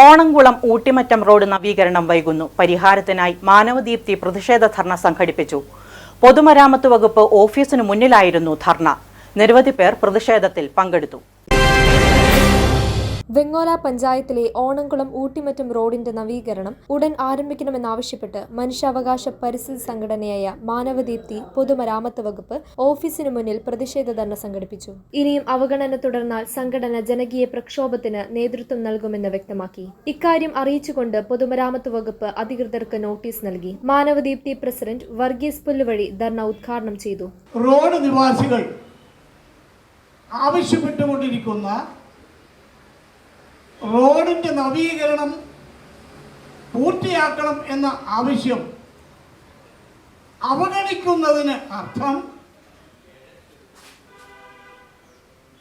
Onamkulam ഊട്ടിമറ്റം road നവീകരണം വൈകുന്നു. പരിഹാരത്തിനായി മാനവദീപ്തി പ്രതിഷേധ ധർണ സംഘടിപ്പിച്ചു. പൊതുമരാമത്ത് വകുപ്പ് ഓഫീസിനു മുന്നിലായിരുന്നു ധർണ. നിരവധി പേർ പ്രതിഷേധത്തിൽ പങ്കെടുത്തു. വെങ്ങോല പഞ്ചായത്തിലെ ഓണംകുളം ഊട്ടിമറ്റം റോഡിന്റെ നവീകരണം ഉടൻ ആരംഭിക്കണമെന്നാവശ്യപ്പെട്ട് മനുഷ്യാവകാശ പരിസ്ഥിതി സംഘടനയായ മാനവദീപ്തി പൊതുമരാമത്ത് വകുപ്പ് ഓഫീസിന് മുന്നിൽ പ്രതിഷേധ ധർണ സംഘടിപ്പിച്ചു. ഇനിയും അവഗണന തുടർന്നാൽ സംഘടന ജനകീയ പ്രക്ഷോഭത്തിന് നേതൃത്വം നൽകുമെന്ന് വ്യക്തമാക്കി. ഇക്കാര്യം അറിയിച്ചുകൊണ്ട് പൊതുമരാമത്ത് വകുപ്പ് അധികൃതർക്ക് നോട്ടീസ് നൽകി. മാനവദീപ്തി പ്രസിഡന്റ് വർഗീസ് പുല്ലുവഴി ധർണ ഉദ്ഘാടനം ചെയ്തു. റോഡ് നിവാസികൾ ആവശ്യപ്പെട്ടുകൊണ്ടിരിക്കുന്ന റോഡിന്റെ നവീകരണം പൂർത്തിയാക്കണം എന്ന ആവശ്യം അവഗണിക്കുന്നതിന് അർത്ഥം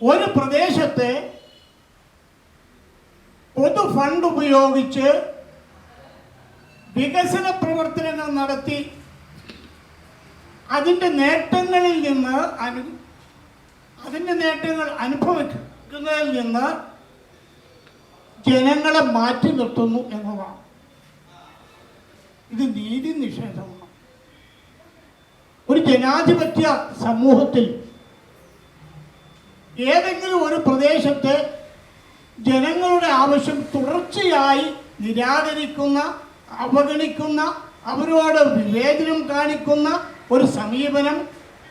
ഒരു പ്രദേശത്തെ പൊതു ഫണ്ട് ഉപയോഗിച്ച് വികസന പ്രവർത്തനങ്ങൾ നടത്തി അതിന്റെ നേട്ടങ്ങളിൽ നിന്ന് അനു അതിന്റെ നേട്ടങ്ങൾ അനുഭവിക്കുന്നതിൽ നിന്ന് ജനങ്ങളെ മാറ്റി നിർത്തുന്നു എന്നതാണ്. ഇത് നീതി നിഷേധമാണ്. ഒരു ജനാധിപത്യ സമൂഹത്തിൽ ഏതെങ്കിലും ഒരു പ്രദേശത്തെ ജനങ്ങളുടെ ആവശ്യം തുടർച്ചയായി നിരാകരിക്കുന്ന അവഗണിക്കുന്ന അവരോട് വിവേചനം കാണിക്കുന്ന ഒരു സമീപനം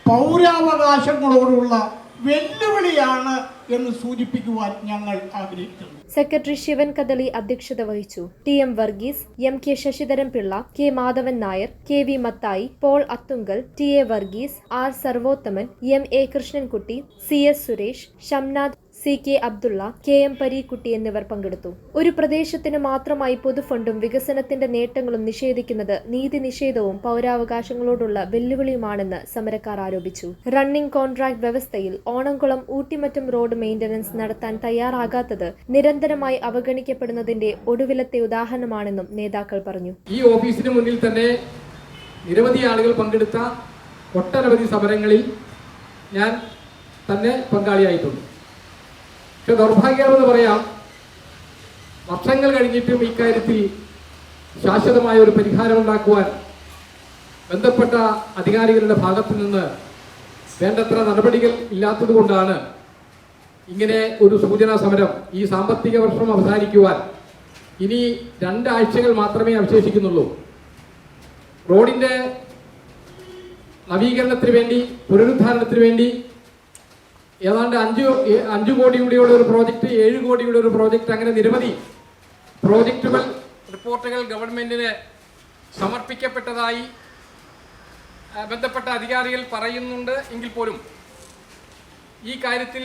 പൗരാവകാശങ്ങളോടുള്ള വെല്ലുവിളിയാണ് എന്ന് സൂചിപ്പിക്കുവാൻ ഞങ്ങൾ ആഗ്രഹിക്കുന്നു. സെക്രട്ടറി ശിവൻ കദളി അധ്യക്ഷത വഹിച്ചു. T M Varghese M K Sasidharan Pillai K Madhavan Nair K V Mathai Paul Athunkal T A Varghese R Sarvothaman M A Krishnankutty C S Suresh Shamnath C K Abdullah K M Pareekutty എന്നിവർ പങ്കെടുത്തു. ഒരു പ്രദേശത്തിന് മാത്രമായി പൊതുഫണ്ടും വികസനത്തിന്റെ നേട്ടങ്ങളും നിഷേധിക്കുന്നത് നീതി നിഷേധവും പൗരാവകാശങ്ങളോടുള്ള വെല്ലുവിളിയുമാണെന്ന് സമരക്കാർ ആരോപിച്ചു. റണ്ണിംഗ് കോൺട്രാക്ട് വ്യവസ്ഥയിൽ ഓണംകുളം ഊട്ടിമറ്റം റോഡ് മെയിന്റനൻസ് നടത്താൻ തയ്യാറാകാത്തത് നിരന്തരമായി അവഗണിക്കപ്പെടുന്നതിന്റെ ഒടുവിലത്തെ ഉദാഹരണമാണെന്നും നേതാക്കൾ പറഞ്ഞു. ഈ ഓഫീസിന് മുന്നിൽ തന്നെ നിരവധി ആളുകൾ പങ്കെടുത്ത ഒട്ടനവധി സമരങ്ങളിൽ ഞാൻ തന്നെ പങ്കാളിയായിട്ടുണ്ട്. പക്ഷെ ദൗർഭാഗ്യമെന്ന് പറയാം. വർഷങ്ങൾ കഴിഞ്ഞിട്ടും ഇക്കാര്യത്തിൽ ശാശ്വതമായ ഒരു പരിഹാരം ഉണ്ടാക്കുവാൻ ബന്ധപ്പെട്ട അധികാരികളുടെ ഭാഗത്തു നിന്ന് വേണ്ടത്ര നടപടികൾ ഇല്ലാത്തതുകൊണ്ടാണ് ഇങ്ങനെ ഒരു സൂചനാ സമരം ഈ സാമ്പത്തിക വർഷം അവസാനിക്കുവാൻ ഇനി രണ്ടാഴ്ചകൾ മാത്രമേ അവശേഷിക്കുന്നുള്ളൂ. റോഡിന്റെ നവീകരണത്തിന് വേണ്ടി പുനരുദ്ധാരണത്തിന് വേണ്ടി ഏതാണ്ട് അഞ്ച് അഞ്ചു അഞ്ച് കോടിയുടെ ഒരു പ്രോജക്റ്റ് ഏഴ് കോടിയുടെ ഒരു പ്രോജക്റ്റ് അങ്ങനെ നിരവധി പ്രോജക്റ്റുകൾ റിപ്പോർട്ടുകൾ ഗവൺമെന്റിന് സമർപ്പിക്കപ്പെട്ടതായി ബന്ധപ്പെട്ട അധികാരികൾ പറയുന്നുണ്ട് എങ്കിൽ പോലും ഈ കാര്യത്തിൽ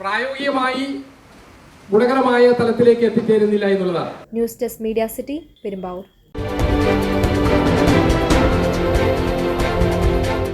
പ്രായോഗികമായി ഗുണകരമായ തലത്തിലേക്ക് എത്തിച്ചേരുന്നില്ല എന്നുള്ളതാണ്. News desk media city Perumbavoor.